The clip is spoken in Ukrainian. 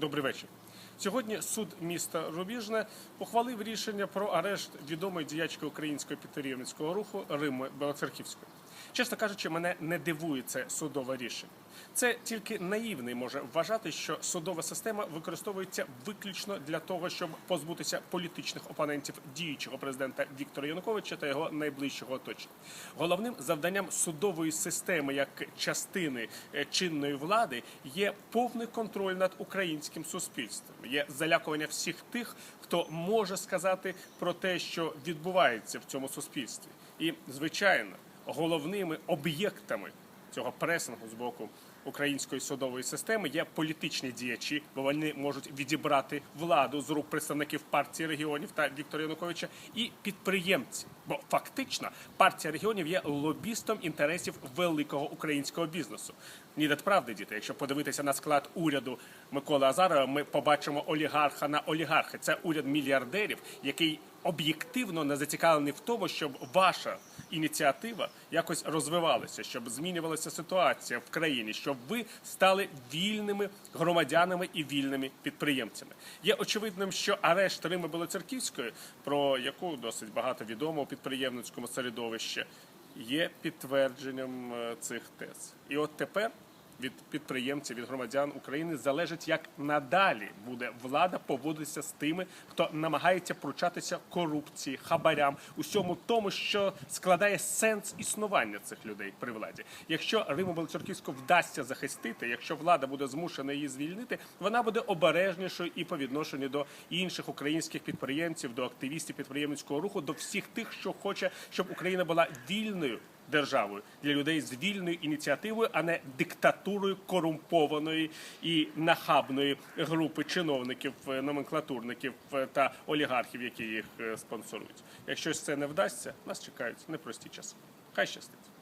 Добрий вечір. Сьогодні суд міста Рубіжне ухвалив рішення про арешт відомої діячки українського підприємницького руху Рими Белоцерківської. Чесно кажучи, мене не дивує це судове рішення. Це тільки наївний може вважати, що судова система використовується виключно для того, щоб позбутися політичних опонентів діючого президента Віктора Януковича та його найближчого оточення. Головним завданням судової системи як частини е, чинної влади є повний контроль над українським суспільством, є залякування всіх тих, хто може сказати про те, що відбувається в цьому суспільстві, і звичайно, головними об'єктами цього пресингу з боку української судової системи є політичні діячі, бо вони можуть відібрати владу з рук представників партії регіонів та Віктора Януковича і підприємці. Бо фактично партія регіонів є лобістом інтересів великого українського бізнесу. Ні, де правди, діти. Якщо подивитися на склад уряду Миколи Азарова, ми побачимо олігарха на олігархи. Це уряд мільярдерів, який об'єктивно не зацікавлений в тому, щоб ваша ініціатива якось розвивалася, щоб змінювалася ситуація в країні, щоб ви стали вільними громадянами і вільними підприємцями. Є очевидним, що арешт Рими Белоцерківської, про яку досить багато відомо у підприємницькому середовищі, є підтвердженням е, цих тез. І от тепер від підприємців, від громадян України залежить, як надалі буде влада поводитися з тими, хто намагається пручатися корупції, хабарям, усьому тому, що складає сенс існування цих людей при владі. Якщо Риму Белоцерківську вдасться захистити, якщо влада буде змушена її звільнити, вона буде обережнішою і по відношенню до інших українських підприємців, до активістів підприємницького руху, до всіх тих, що хоче, щоб Україна була вільною державою для людей з вільною ініціативою, а не диктатурою корумпованої і нахабної групи чиновників, е, номенклатурників е, та олігархів, які їх е, спонсорують. Якщо це не вдасться, нас чекають непрості часи. Хай щастить.